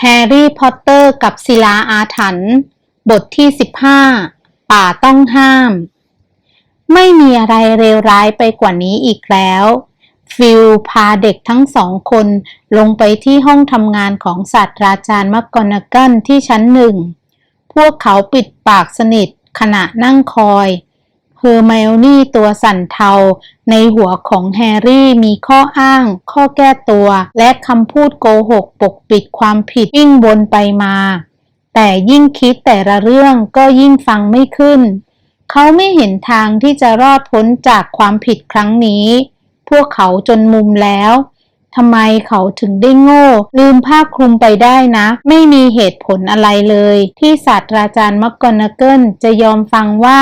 แฮร์รี่พอตเตอร์กับศิลาอาถรรพ์บทที่ 15 ป่าต้องห้าม ไม่มีอะไรเลวร้ายไปกว่านี้อีกแล้ว ฟิลพาเด็กทั้งสองคนลงไปที่ห้องทำงานของศาสตราจารย์มักกอนาเกิลที่ชั้นหนึ่ง พวกเขาปิดปากสนิทขณะนั่งคอย เฮอร์ไมโอนี่ตัวสั่นเทา ในหัวของแฮร์รี่มีข้ออ้าง ข้อแก้ตัว และคำพูดโกหกปกปิดความผิดวิ่งวนไปมา แต่ยิ่งคิดแต่ละเรื่องก็ยิ่งฟังไม่ขึ้น เขาไม่เห็นทางที่จะรอดพ้นจากความผิดครั้งนี้ พวกเขาจนมุมแล้วทำไมเขาถึงได้โง่ ลืมผ้าคลุมไปได้นะ ไม่มีเหตุผลอะไรเลย ที่ศาสตราจารย์มักกอนาเกิลจะยอมฟังว่า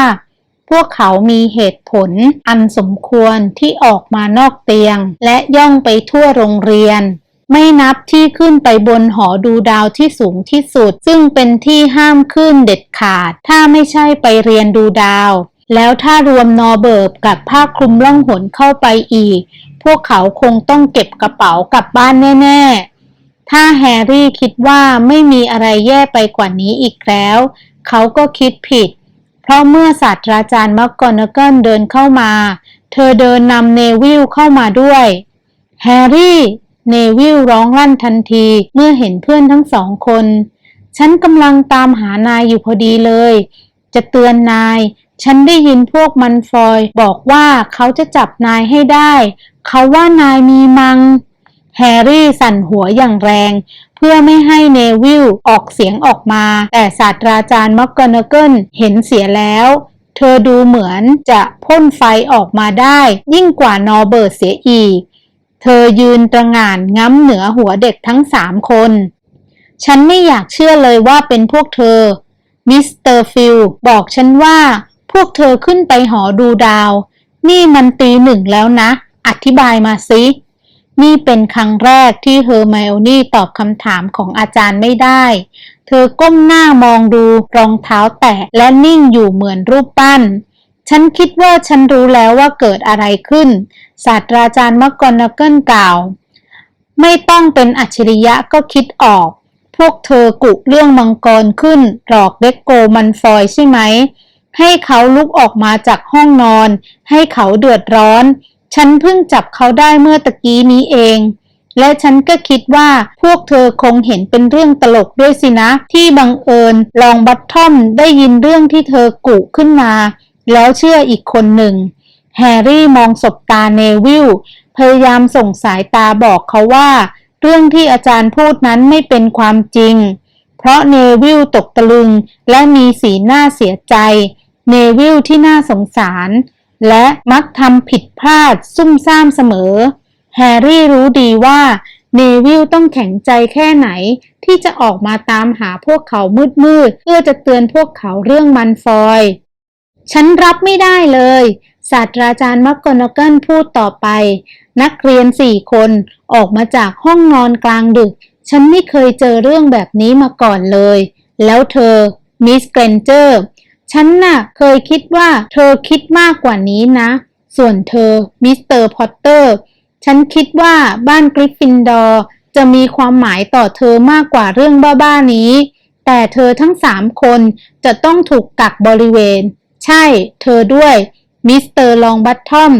พวกเขามีเหตุผลอันสมควรที่ออกมานอกเตียง และย่องไปทั่วโรงเรียน ไม่นับที่ขึ้นไปบนหอดูดาวที่สูงที่สุด ซึ่งเป็นที่ห้ามขึ้นเด็ดขาด ถ้าไม่ใช่ไปเรียนดูดาว แล้วถ้ารวมนอเบิร์บกับผ้าคลุมล่องหนเข้าไปอีก พวกเขาคงต้องเก็บกระเป๋ากลับบ้านแน่ ๆถ้าแฮร์รี่คิดว่าไม่มีอะไรแย่ไปกว่านี้อีกแล้ว เขาก็คิดผิด เพราะเมื่อศาสตราจารย์มักกอนาเกิลเดินเข้ามา เธอเดินนำเนวิลเข้ามาด้วย แฮร์รี่ เนวิลร้องลั่นทันทีเมื่อเห็นเพื่อนทั้งสองคน ฉันกำลังตามหานายอยู่พอดีเลย จะเตือนนาย ฉันได้ยินพวกมันฟอย บอกว่าเขาจะจับนายให้ได้ เขาว่านายมีมัง แฮร์รี่สั่นหัวอย่างแรง เพื่อไม่ให้เนวิลออกเสียงออกมา แต่ศาสตราจารย์มักกอนเกิลเห็นเสียแล้ว เธอดูเหมือนจะพ่นไฟออกมาได้ ยิ่งกว่านอเบิร์ตเสียอีก เธอยืนตระหง่านง้ำเหนือหัวเด็กทั้งสามคน ฉันไม่อยากเชื่อเลยว่าเป็นพวกเธอ มิสเตอร์ฟิลบอกฉันว่า พวกเธอขึ้นไปหอดูดาว นี่มันตีหนึ่งแล้วนะ อธิบายมาสิ นี่เป็นครั้งแรกที่เฮอร์ไมโอนี่ตอบคำถามของอาจารย์ไม่ได้ เธอก้มหน้ามองดูรองเท้าแตะและนิ่งอยู่เหมือนรูปปั้น ฉันคิดว่าฉันรู้แล้วว่าเกิดอะไรขึ้น ศาสตราจารย์มักกอนาเกิลกล่าว ไม่ต้องเป็นอัจฉริยะก็คิดออก พวกเธอกุเรื่องมังกรขึ้น หลอกเด็กโกมันฟอยใช่ไหม ให้เขาลุกออกมาจากห้องนอน ให้เขาเดือดร้อน ฉันเพิ่งจับเขาได้เมื่อตะกี้นี้เอง และฉันก็คิดว่าพวกเธอคงเห็นเป็นเรื่องตลกด้วยสินะ ที่บังเอิญลองบัตทอมได้ยินเรื่องที่เธอกุขึ้นมา แล้วเชื่ออีกคนหนึ่ง แฮร์รี่มองสบตาเนวิลพยายามส่งสายตาบอกเขาว่า เรื่องที่อาจารย์พูดนั้นไม่เป็นความจริง เพราะเนวิลตกตะลึงและมีสีหน้าเสียใจ เนวิลที่น่าสงสาร และมักทำผิดพลาดซุ่มซ่ามเสมอ แฮร์รี่รู้ดีว่าเนวิลต้องแข็งใจแค่ไหน ที่จะออกมาตามหาพวกเขามืดๆ เพื่อจะเตือนพวกเขาเรื่องมันฟอย ฉันรับไม่ได้เลย ศาสตราจารย์มักกอนเกิลพูดต่อไป นักเรียนสี่คนออกมาจากห้องนอนกลางดึก ฉันไม่เคยเจอเรื่องแบบนี้มาก่อนเลย แล้วเธอ มิสเกรนเจอร์ ฉันน่ะเคยคิดว่าเธอคิดมากกว่านี้นะ ส่วนเธอมิสเตอร์พอตเตอร์ฉันคิดว่าบ้านกริฟฟินดอร์จะมีความหมายต่อเธอมากกว่าเรื่องบ้าๆนี้ แต่เธอทั้งสามคนจะต้องถูกกักบริเวณ ใช่ เธอด้วยมิสเตอร์ลองบัตทอม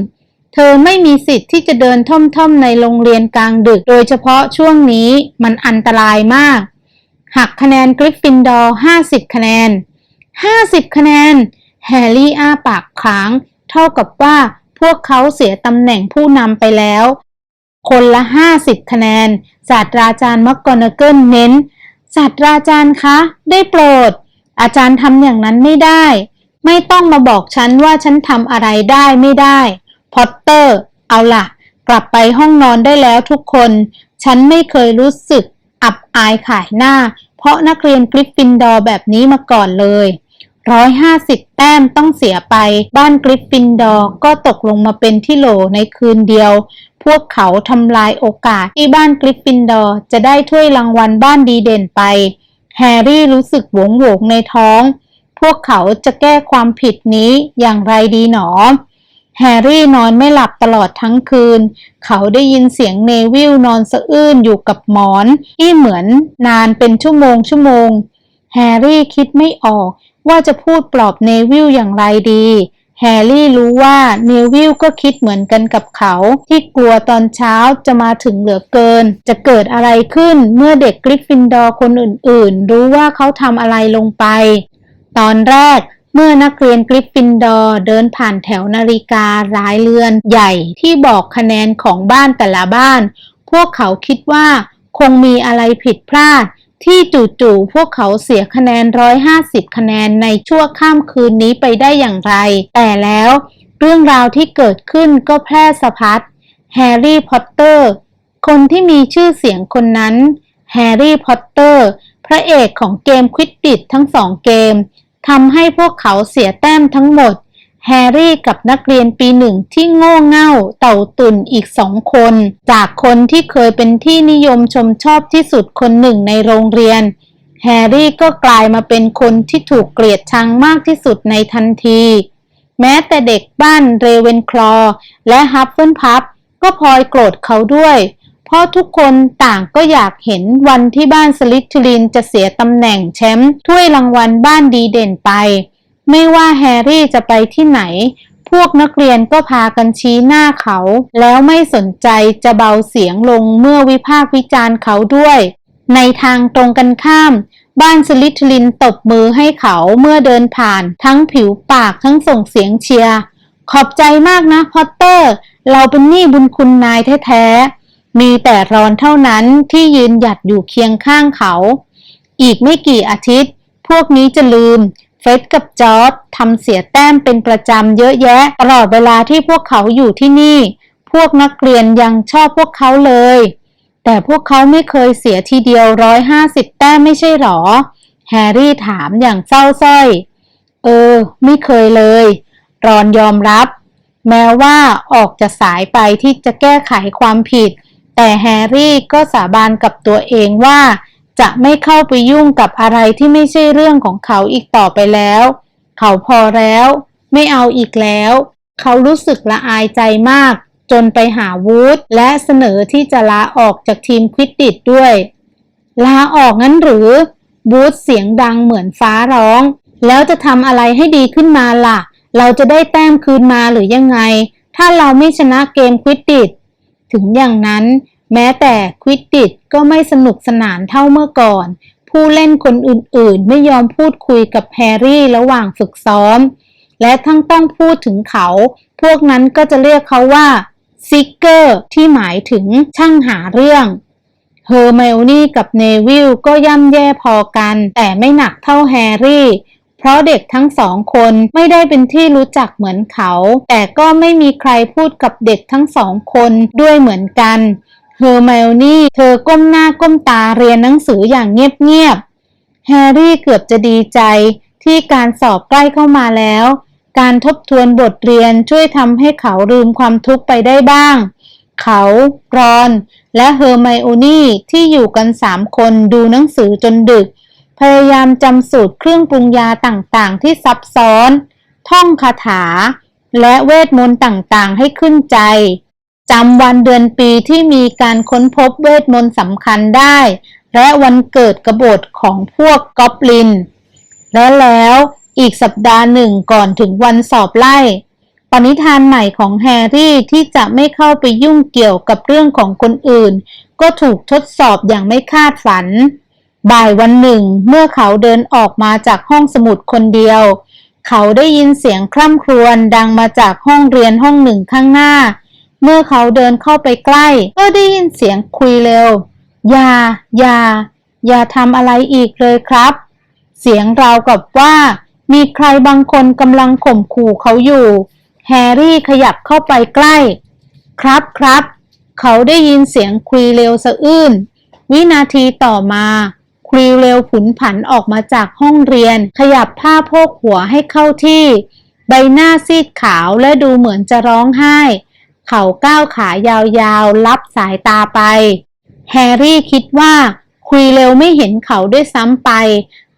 เธอไม่มีสิทธิ์ที่จะเดินท่อมๆในโรงเรียนกลางดึก โดยเฉพาะช่วงนี้มันอันตรายมาก หักคะแนนกริฟฟินดอร์50 คะแนน 50 คะแนน แฮร์รี่อ้าปากค้าง เท่ากับว่าพวกเขาเสียตำแหน่งผู้นำไปแล้ว คนละ 50 คะแนน ศาสตราจารย์มักกอนาเกิลเน้น ศาสตราจารย์คะ ได้โปรด อาจารย์ทำอย่างนั้นไม่ได้ ไม่ต้องมาบอกฉันว่าฉันทำอะไรได้ไม่ได้ พอตเตอร์ เอาล่ะ กลับไปห้องนอนได้แล้วทุกคน ฉันไม่เคยรู้สึกอับอายขายหน้า เพราะนักเรียนกริฟฟินดอร์แบบนี้มาก่อนเลย ร้อยห้าสิบแต้มต้องเสียไป บ้านกริฟฟินดอร์ก็ตกลงมาเป็นที่โหลในคืนเดียว พวกเขาทำลายโอกาสที่บ้านกริฟฟินดอร์จะได้ถ้วยรางวัลบ้านดีเด่นไป แฮร์รี่รู้สึกหวงหวงในท้อง พวกเขาจะแก้ความผิดนี้อย่างไรดีหนอ แฮร์รี่นอนไม่หลับตลอดทั้งคืน เขาได้ยินเสียงเนวิลนอนสะอื้นอยู่กับหมอน ที่เหมือนนานเป็นชั่วโมงชั่วโมง แฮร์รี่คิดไม่ออก ว่าจะพูดปลอบเนวิลอย่างไรดี แฮร์รี่รู้ว่าเนวิลก็คิดเหมือนกันกับเขา ที่กลัวตอนเช้าจะมาถึงเหลือเกิน จะเกิดอะไรขึ้นเมื่อเด็กกริฟฟินดอร์คนอื่นๆ รู้ว่าเขาทำอะไรลงไป ตอนแรกเมื่อนักเรียนกริฟฟินดอร์เดินผ่านแถวนาฬิการ้ายเรือนใหญ่ที่บอกคะแนนของบ้านแต่ละบ้าน พวกเขาคิดว่าคงมีอะไรผิดพลาด ที่จู่ๆพวกเขาเสียคะแนน 150 คะแนนในชั่วข้ามคืนนี้ไปได้อย่างไร แต่แล้วเรื่องราวที่เกิดขึ้นก็แพร่สะพัดแฮร์รี่พอตเตอร์ คนที่มีชื่อเสียงคนนั้นแฮร์รี่พอตเตอร์ พระเอกของเกมควิดดิชทั้งสองเกมทำให้พวกเขาเสียแต้มทั้งหมด แฮร์รี่กับนักเรียนปีหนึ่งที่โง่เง่าเต่าตุ่นอีกสองคน จากคนที่เคยเป็นที่นิยมชมชอบที่สุดคนหนึ่งในโรงเรียน แฮร์รี่ก็กลายมาเป็นคนที่ถูกเกลียดชังมากที่สุดในทันที แม้แต่เด็กบ้านเรเวนคลอและฮับเฟิลพับก็พลอยโกรธเขาด้วย เพราะทุกคนต่างก็อยากเห็นวันที่บ้านสลิทธิลินจะเสียตำแหน่งแชมป์ถ้วยรางวัลบ้านดีเด่นไป ไม่ว่าแฮร์รี่จะไปที่ไหน พวกนักเรียนก็พากันชี้หน้าเขา แล้วไม่สนใจจะเบาเสียงลงเมื่อวิพากษ์วิจารณ์เขาด้วย ในทางตรงกันข้าม บ้านสลิทลินตบมือให้เขาเมื่อเดินผ่าน ทั้งผิวปากทั้งส่งเสียงเชียร์ขอบใจมากนะพอตเตอร์ เราเป็นหนี้บุญคุณนายแท้ๆ มีแต่รอนเท่านั้นที่ยืนหยัดอยู่เคียงข้างเขา อีกไม่กี่อาทิตย์ พวกนี้จะลืม ฟร็ดกับจอร์ดทำเสียแต้มเป็นประจำเยอะแยะ ตลอดเวลาที่พวกเขาอยู่ที่นี่ พวกนักเรียนยังชอบพวกเขาเลย แต่พวกเขาไม่เคยเสียทีเดียวร้อยห้าสิบแต้มไม่ใช่หรอ แฮร์รี่ถามอย่างเศร้าส้อย เออ ไม่เคยเลย รอนยอมรับ แม้ว่าออกจะสายไปที่จะแก้ไขความผิด แต่แฮร์รี่ก็สาบานกับตัวเองว่า จะไม่เข้าไปยุ่งกับอะไรที่ไม่ใช่เรื่องของเขาอีกต่อไปแล้ว เขาพอแล้ว ไม่เอาอีกแล้ว เขารู้สึกละอายใจมาก จนไปหาวูดและเสนอที่จะลาออกจากทีมควิดดิดด้วย ลาออกงั้นหรือวูดเสียงดังเหมือนฟ้าร้อง แล้วจะทำอะไรให้ดีขึ้นมาล่ะ เราจะได้แต้มคืนมาหรือยังไง ถ้าเราไม่ชนะเกมควิดดิดถึงอย่างนั้น แม้แต่ควิดดิดก็ไม่สนุกสนานเท่าเมื่อก่อน ผู้เล่นคนอื่นๆ ไม่ยอมพูดคุยกับแฮร์รี่ระหว่างฝึกซ้อม และทั้งต้องพูดถึงเขา พวกนั้นก็จะเรียกเขาว่าซิกเกอร์ที่หมายถึงช่างหาเรื่องเฮอร์ไมโอนี่กับเนวิลก็ย่ำแย่พอกัน แต่ไม่หนักเท่าแฮร์รี่ เพราะเด็กทั้งสองคนไม่ได้เป็นที่รู้จักเหมือนเขา แต่ก็ไม่มีใครพูดกับเด็กทั้งสองคนด้วยเหมือนกัน เฮอร์ไมโอนี่เธอก้มหน้าก้มตาเรียนหนังสืออย่างเงียบๆ แฮร์รี่เกือบจะดีใจที่การสอบใกล้เข้ามาแล้ว การทบทวนบทเรียนช่วยทำให้เขาลืมความทุกข์ไปได้บ้าง เขารอน และเฮอร์ไมโอนี่ที่อยู่กันสามคนดูหนังสือจนดึก พยายามจำสูตรเครื่องปรุงยาต่างๆ ที่ซับซ้อน ท่องคาถา และเวทมนต์ต่างๆ ให้ขึ้นใจ จำวันเดือนปีที่มีการค้นพบเวทมนต์สำคัญได้ และวันเกิดกบฏของพวกกอบลิน และแล้วอีกสัปดาห์หนึ่งก่อนถึงวันสอบไล่ ปณิธานใหม่ของแฮร์รี่ที่จะไม่เข้าไปยุ่งเกี่ยวกับเรื่องของคนอื่น ก็ถูกทดสอบอย่างไม่คาดฝัน บ่ายวันหนึ่งเมื่อเขาเดินออกมาจากห้องสมุดคนเดียว เขาได้ยินเสียงคร่ำครวญดังมาจากห้องเรียนห้องหนึ่งข้างหน้า เมื่อเขาเดินเข้าไปใกล้ ก็ได้ยินเสียงคุยเร็ว อย่า อย่า อย่าทำอะไรอีกเลยครับ เสียงราวกับว่า มีใครบางคนกำลังข่มขู่เขาอยู่ แฮร์รี่ขยับเข้าไปใกล้ ครับครับ เขาได้ยินเสียงคุยเร็วสะอื้น วินาทีต่อมาคุยเร็วผุนผันออกมาจากห้องเรียน ขยับผ้าโพกหัวให้เข้าที่ ใบหน้าซีดขาวและดูเหมือนจะร้องไห้ เขาก้าวขายาวๆ รับสายตาไป แฮร์รี่คิดว่าคุยเร็วไม่เห็นเขาด้วยซ้ำไป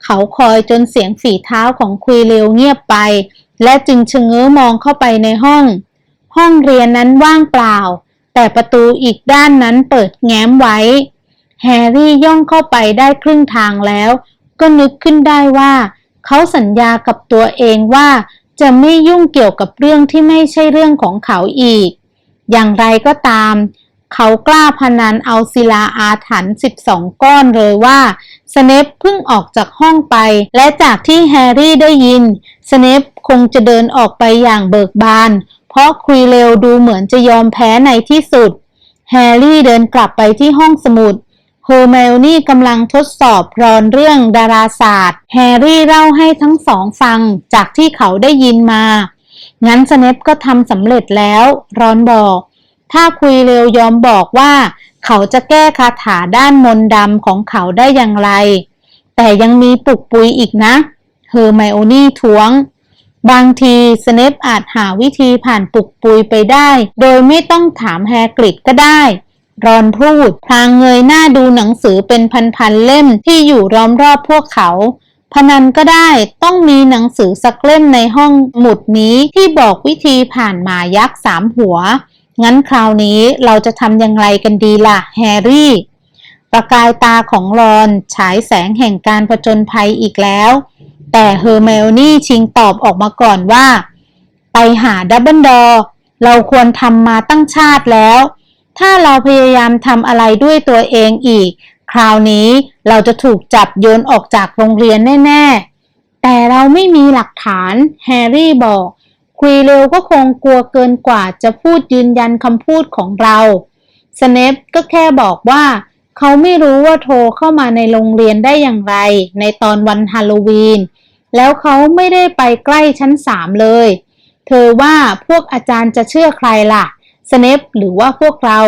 เขาคอยจนเสียงฝีเท้าของคุยเร็วเงียบไป และจึงชะเง้อมองเข้าไปในห้อง ห้องเรียนนั้นว่างเปล่า แต่ประตูอีกด้านนั้นเปิดแง้มไว้ แฮร์รี่ย่องเข้าไปได้ครึ่งทางแล้ว ก็นึกขึ้นได้ว่า เขาสัญญากับตัวเองว่าจะไม่ยุ่งเกี่ยวกับเรื่องที่ไม่ใช่เรื่องของเขาอีก อย่างไรก็ตาม เขากล้าพนันเอาศิลาอาถรรพ์12 ก้อนเลยว่าสเนปเพิ่งออกจากห้องไป และจากที่แฮร์รี่ได้ยินสเนปคงจะเดินออกไปอย่างเบิกบาน เพราะคุยเร็วดูเหมือนจะยอมแพ้ในที่สุด แฮร์รี่เดินกลับไปที่ห้องสมุดเฮอร์ไมโอนี่กำลังทดสอบรอนเรื่องดาราศาสตร์ แฮร์รี่เล่าให้ทั้งสองฟังจากที่เขาได้ยินมา งั้นสเนปก็ทำสำเร็จแล้ว รอนบอก ถ้าคุยเร็วยอมบอกว่า เขาจะแก้คาถาด้านมนดำของเขาได้อย่างไร แต่ยังมีปลุกปุยอีกนะ เฮอร์ไมโอนี่ท้วง บางทีสเนปอาจหาวิธีผ่านปลุกปุยไปได้ โดยไม่ต้องถามแฮกริดก็ได้รอนพูด พลางเงยหน้าดูหนังสือเป็นพันๆเล่มที่อยู่ล้อมรอบพวกเขา พนันก็ได้ต้องมีหนังสือสักเล่มในห้องหมุดนี้ที่บอกวิธีผ่านหมายักษ์สามหัว งั้นคราวนี้เราจะทำอย่างไรกันดีล่ะ แฮร์รี่ ประกายตาของรอนฉายแสงแห่งการผจญภัยอีกแล้ว แต่เฮอร์เมลนี่ชิงตอบออกมาก่อนว่า ไปหาดับเบิลดอเราควรทำมาตั้งชาติแล้ว ถ้าเราพยายามทำอะไรด้วยตัวเองอีก คราวนี้เราจะถูกจับโยนออกจากโรงเรียนแน่ ๆ แต่เราไม่มีหลักฐาน แฮร์รี่บอก คุยเร็วก็คงกลัวเกินกว่าจะพูดยืนยันคำพูดของเราสเนปก็แค่บอกว่า เขาไม่รู้ว่าโทรเข้ามาในโรงเรียนได้อย่างไร ในตอนวันฮาโลวีน แล้วเขาไม่ได้ไปใกล้ชั้นสามเลย เธอว่าพวกอาจารย์จะเชื่อใครล่ะสเนปหรือว่าพวกเรา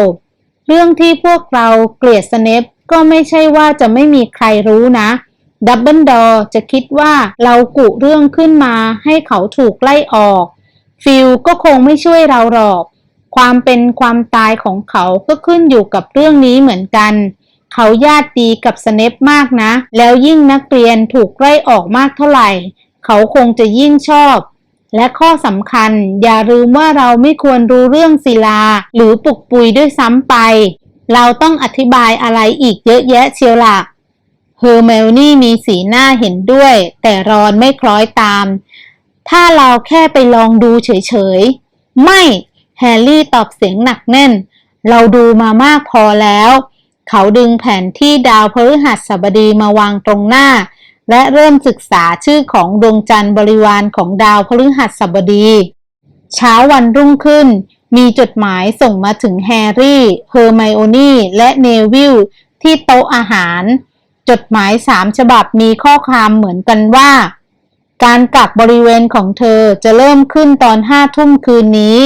เรื่องที่พวกเราเกลียดสเนป ก็ไม่ใช่ว่าจะไม่มีใครรู้นะ ดับเบิลดอจะคิดว่าเรากุเรื่องขึ้นมาให้เขาถูกไล่ออก ฟิลก็คงไม่ช่วยเราหรอก ความเป็นความตายของเขาก็ขึ้นอยู่กับเรื่องนี้เหมือนกัน เขาญาติดีกับสเนปมากนะ แล้วยิ่งนักเรียนถูกไล่ออกมากเท่าไหร่ เขาคงจะยิ่งชอบและข้อสำคัญอย่าลืมว่าเราไม่ควรรู้เรื่องศิลา หรือปุกปุยด้วยซ้ำไป เราต้องอธิบายอะไรอีกเยอะแยะเชียวล่ะเฮอร์เมลนี่มีสีหน้าเห็นด้วย แต่รอนไม่คล้อยตาม ถ้าเราแค่ไปลองดูเฉยๆ ไม่ แฮร์รี่ตอบเสียงหนักแน่น เราดูมามากพอแล้ว เขาดึงแผนที่ดาวพฤหัสบดีมาวางตรงหน้า และเริ่มศึกษาชื่อของดวงจันทร์บริวารของดาวพฤหัสบดี เช้าวันรุ่งขึ้น มีจดหมายส่งมาถึงแฮร์รี่ เฮอร์ไมโอนี่ และเนวิลที่โต๊ะอาหาร จดหมายสามฉบับมีข้อความเหมือนกันว่า การกักบริเวณของเธอจะเริ่มขึ้นตอนห้าทุ่มคืนนี้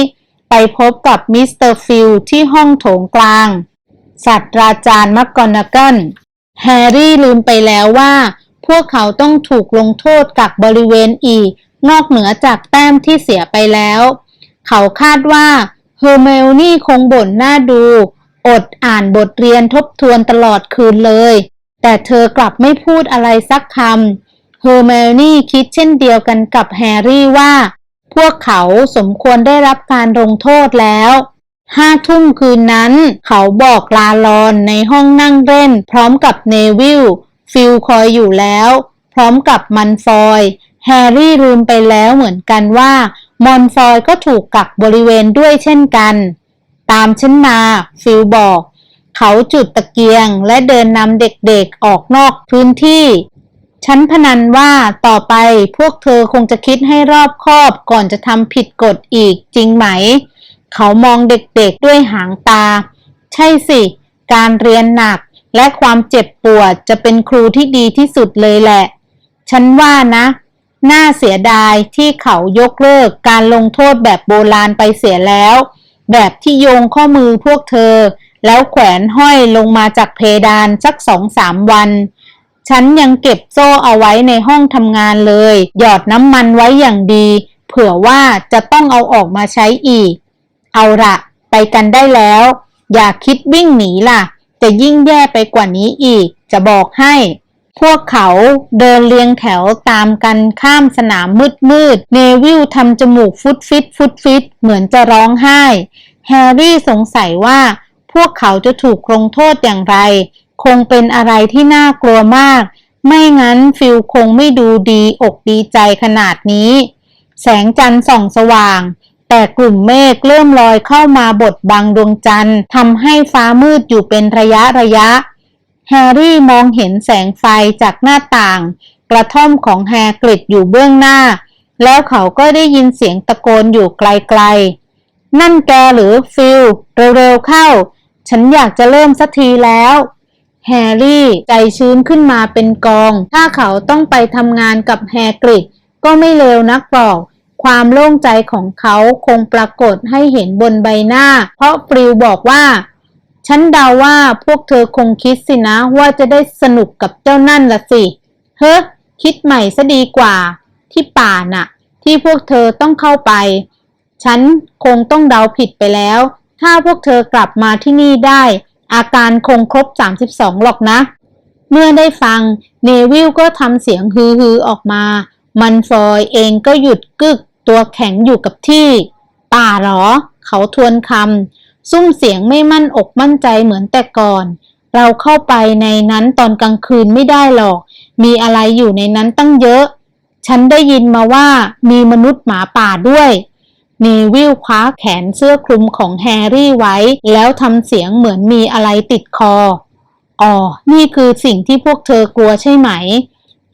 ไปพบกับมิสเตอร์ฟิลที่ห้องโถงกลางศาสตราจารย์มักกอนาเกิลแฮร์รี่ลืมไปแล้วว่า พวกเขาต้องถูกลงโทษกักบริเวณอีก นอกเหนือจากแต้มที่เสียไปแล้ว เขาคาดว่า เฮอร์เมลนี่คงบ่นหน้าดู อดอ่านบทเรียนทบทวนตลอดคืนเลย แต่เธอกลับไม่พูดอะไรสักคำ เฮอร์เมลนี่คิดเช่นเดียวกันกับแฮร์รี่ว่า พวกเขาสมควรได้รับการลงโทษแล้วห้าทุ่มคืนนั้น เขาบอกลาลอนในห้องนั่งเล่น พร้อมกับเนวิลฟิลคอยอยู่แล้ว พร้อมกับมันฟอย แฮร์รี่ลืมไปแล้วเหมือนกันว่า มอนฟอยก็ถูกกักบริเวณด้วยเช่นกัน ตามฉันมาฟิลบอก เขาจุดตะเกียงและเดินนำเด็กๆออกนอกพื้นที่ ฉันพนันว่าต่อไปพวกเธอคงจะคิดให้รอบคอบก่อนจะทำผิดกฎอีกจริงไหม เขามองเด็กๆด้วยหางตา ใช่สิ การเรียนหนักและความเจ็บปวดจะเป็นครูที่ดีที่สุดเลยแหละ ฉันว่านะ น่าเสียดายที่เขายกเลิกการลงโทษแบบโบราณไปเสียแล้ว แบบที่โยงข้อมือพวกเธอ แล้วแขวนห้อยลงมาจากเพดานสักสองสามวัน ฉันยังเก็บโซ่เอาไว้ในห้องทำงานเลย หยอดน้ำมันไว้อย่างดี เผื่อว่าจะต้องเอาออกมาใช้อีก เอาละไปกันได้แล้ว อย่าคิดวิ่งหนีล่ะ จะยิ่งแย่ไปกว่านี้อีก จะบอกให้ พวกเขาเดินเรียงแถวตามกันข้ามสนามมืดมืดๆเนวิลทำจมูกฟุดฟิตฟุดฟิตเหมือนจะร้องไห้ แฮร์รี่สงสัยว่า พวกเขาจะถูกลงโทษอย่างไร คงเป็นอะไรที่น่ากลัวมาก ไม่งั้นฟิลคงไม่ดูดีอกดีใจขนาดนี้ แสงจันทร์ส่องสว่าง แต่กลุ่มเมฆเริ่มลอยเข้ามาบดบังดวงจันทร์ทำให้ฟ้ามืดอยู่เป็นระยะระยะ แฮร์รี่มองเห็นแสงไฟจากหน้าต่าง กระท่อมของแฮกริดอยู่เบื้องหน้า แล้วเขาก็ได้ยินเสียงตะโกนอยู่ไกลๆ นั่นแกหรือฟิลเร็วๆเข้า ฉันอยากจะเริ่มสักทีแล้วแฮร์รี่ใจชื้นขึ้นมาเป็นกอง ถ้าเขาต้องไปทำงานกับแฮกริดก็ไม่เลวนักหรอก ความโล่งใจของเขาคงปรากฏให้เห็นบนใบหน้า เพราะฟริลบอกว่า ฉันเดาว่าพวกเธอคงคิดสินะว่าจะได้สนุกกับเจ้านั่นละสิ เฮ้คิดใหม่ซะดีกว่า ที่ป่าน่ะ ที่พวกเธอต้องเข้าไป ฉันคงต้องเดาผิดไปแล้ว ถ้าพวกเธอกลับมาที่นี่ได้ อาการคงครบ 32 หรอกนะ เมื่อได้ฟัง เนวิลก็ทำเสียงฮือฮือออกมา มันฟอยเองก็หยุดกึกตัวแข็งอยู่กับที่ ป่าเหรอ เขาทวนคำ ซุ้มเสียงไม่มั่นอกมั่นใจเหมือนแต่ก่อน เราเข้าไปในนั้นตอนกลางคืนไม่ได้หรอก มีอะไรอยู่ในนั้นตั้งเยอะ ฉันได้ยินมาว่ามีมนุษย์หมาป่าด้วยเนวิลคว้าแขนเสื้อคลุมของแฮร์รี่ไว้ แล้วทำเสียงเหมือนมีอะไรติดคอ อ๋อ นี่คือสิ่งที่พวกเธอกลัวใช่ไหม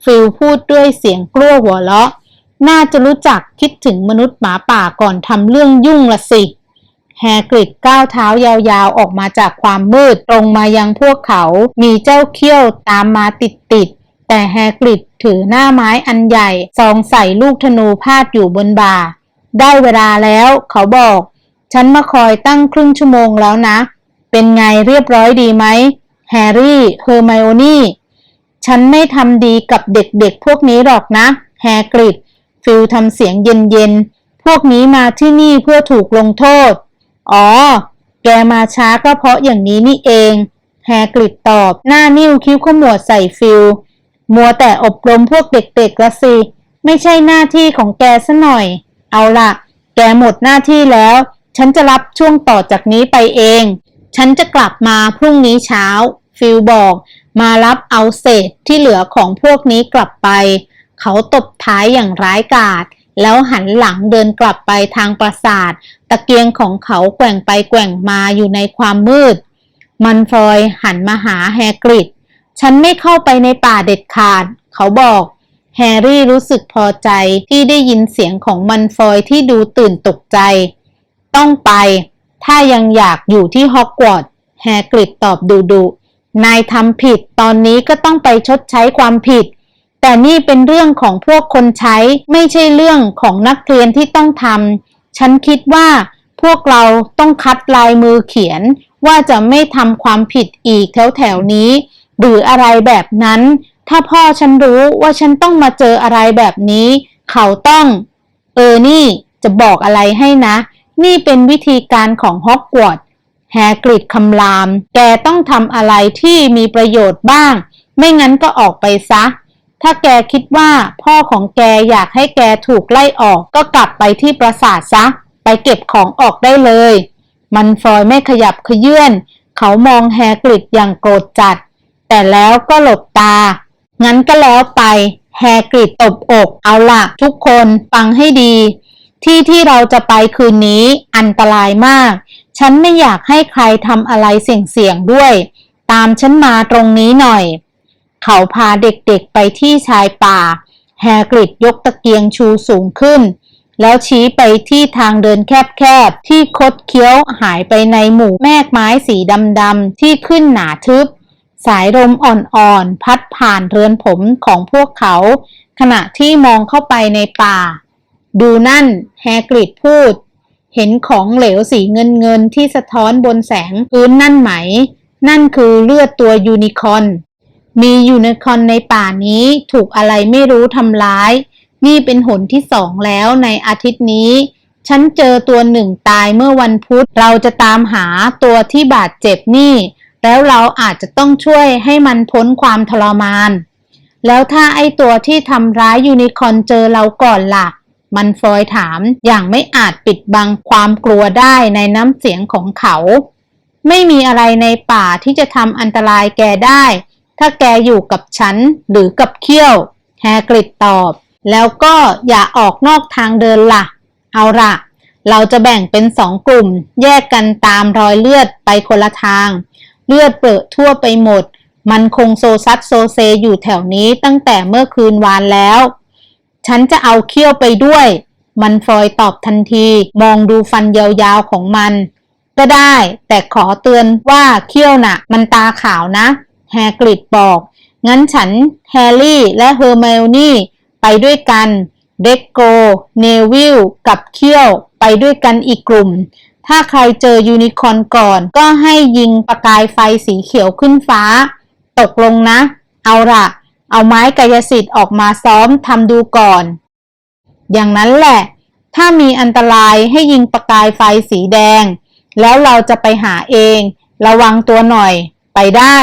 ฟิลพูดด้วยเสียงกลัวหัวเราะ น่าจะรู้จักคิดถึงมนุษย์หมาป่าก่อนทำเรื่องยุ่งละสิ แฮกริดก้าวเท้ายาวๆ ออกมาจากความมืดตรงมายังพวกเขา มีเจ้าเขี้ยวตามมาติดๆ แต่แฮกริดถือหน้าไม้อันใหญ่ซองใส่ลูกธนูพาดอยู่บนบ่า ได้เวลาแล้วเขาบอก ฉันมาคอยตั้งครึ่งชั่วโมงแล้วนะ เป็นไงเรียบร้อยดีไหมแฮร์รี่ เฮอร์ไมโอนี่ฉันไม่ทำดีกับเด็กๆ พวกนี้หรอกนะ แฮกริดฟิลทำเสียงเย็นๆ พวกนี้มาที่นี่เพื่อถูกลงโทษ อ๋อ แกมาช้าก็เพราะอย่างนี้นี่เอง แฮกริดตอบ หน้านิ้วคิ้วขมวดใส่ฟิล มัวแต่อบรมพวกเด็กๆละสิ ไม่ใช่หน้าที่ของแกซะหน่อย เอาล่ะแกหมดหน้าที่แล้ว ฉันจะรับช่วงต่อจากนี้ไปเอง ฉันจะกลับมาพรุ่งนี้เช้า ฟิลบอก มารับเอาเศษที่เหลือของพวกนี้กลับไป เขาตบท้ายอย่างร้ายกาจ แล้วหันหลังเดินกลับไปทางปราสาท ตะเกียงของเขาแกว่งไปแกว่งมาอยู่ในความมืด มันฟอยหันมาหาแฮกริด ฉันไม่เข้าไปในป่าเด็ดขาด เขาบอก แฮร์รี่รู้สึกพอใจที่ได้ยินเสียงของมันฟอยที่ดูตื่นตกใจ ต้องไป ถ้ายังอยากอยู่ที่ฮอกวอตส์ แฮกริดตอบดุดุๆนายทำผิด ตอนนี้ก็ต้องไปชดใช้ความผิด แต่นี่เป็นเรื่องของพวกคนใช้ไม่ใช่เรื่องของนักเรียนที่ต้องทำฉันคิดว่าพวกเราต้องคัดลายมือเขียนว่าจะไม่ทำความผิดอีกแถวแถวนี้ หรืออะไรแบบนั้น ถ้าพ่อฉันรู้ว่าฉันต้องมาเจออะไรแบบนี้ เขาต้อง เออนี่จะบอกอะไรให้นะ นี่เป็นวิธีการของฮอกวอตส์แฮกริดคำราม แกต้องทำอะไรที่มีประโยชน์บ้าง ไม่งั้นก็ออกไปซะ ถ้าแกคิดว่าพ่อของแกอยากให้แกถูกไล่ออก ก็กลับไปที่ปราสาทซะ ไปเก็บของออกได้เลย มันฟอยไม่ขยับขยื่นเขามองแฮกริดอย่างโกรธจัด แต่แล้วก็หลบตา งั้นก็แล้วไป แฮกริดตบอกเอาล่ะทุกคนฟังให้ดี ที่ที่เราจะไปคืนนี้อันตรายมาก ฉันไม่อยากให้ใครทำอะไรเสี่ยงๆด้วย ตามฉันมาตรงนี้หน่อย เขาพาเด็กๆไปที่ชายป่า แฮกริดยกตะเกียงชูสูงขึ้น แล้วชี้ไปที่ทางเดินแคบๆ ที่คดเคี้ยวหายไปในหมู่แมกไม้สีดำๆ ที่ขึ้นหนาทึบ สายลมอ่อนๆ พัดผ่านเรือนผมของพวกเขา ขณะที่มองเข้าไปในป่า ดูนั่น แฮกริดพูด เห็นของเหลวสีเงินๆ ที่สะท้อนบนแสงพื้นนั่นไหมนั่นคือเลือดตัวยูนิคอร์น มียูนิคอนในป่านี้ถูกอะไรไม่รู้ทำร้าย นี่เป็นหนที่สองแล้วในอาทิตย์นี้ ฉันเจอตัวหนึ่งตายเมื่อวันพุธ เราจะตามหาตัวที่บาดเจ็บนี่ แล้วเราอาจจะต้องช่วยให้มันพ้นความทรมาน แล้วถ้าไอตัวที่ทำร้ายยูนิคอนเจอเราก่อนล่ะ มันฟอยถามอย่างไม่อาจปิดบังความกลัวได้ในน้ำเสียงของเขา ไม่มีอะไรในป่าที่จะทำอันตรายแกได้ ถ้าแกอยู่กับฉันหรือกับเขี้ยว แฮกริดตอบ แล้วก็อย่าออกนอกทางเดินล่ะ เอาละเราจะแบ่งเป็นสองกลุ่ม แยกกันตามรอยเลือดไปคนละทาง เลือดเปรอทั่วไปหมด มันคงโซซัดโซเซอยู่แถวนี้ตั้งแต่เมื่อคืนวานแล้ว ฉันจะเอาเขี้ยวไปด้วย มันฟอยตอบทันที มองดูฟันยาวๆของมัน ก็ได้ แต่ขอเตือนว่าเขี้ยวน่ะ มันตาขาวนะ แฮกริดบอก งั้นฉันแฮร์รี่และเฮอร์ไมโอนี่ไปด้วยกัน เด็กโก เนวิล กับเขี้ยว ไปด้วยกันอีกกลุ่ม ถ้าใครเจอยูนิคอร์นก่อน ก็ให้ยิงประกายไฟสีเขียวขึ้นฟ้า ตกลงนะ เอาละเอาไม้กายสิทธิ์ออกมาซ้อมทำดูก่อน อย่างนั้นแหละ ถ้ามีอันตรายให้ยิงประกายไฟสีแดง แล้วเราจะไปหาเอง ระวังตัวหน่อย ไปได้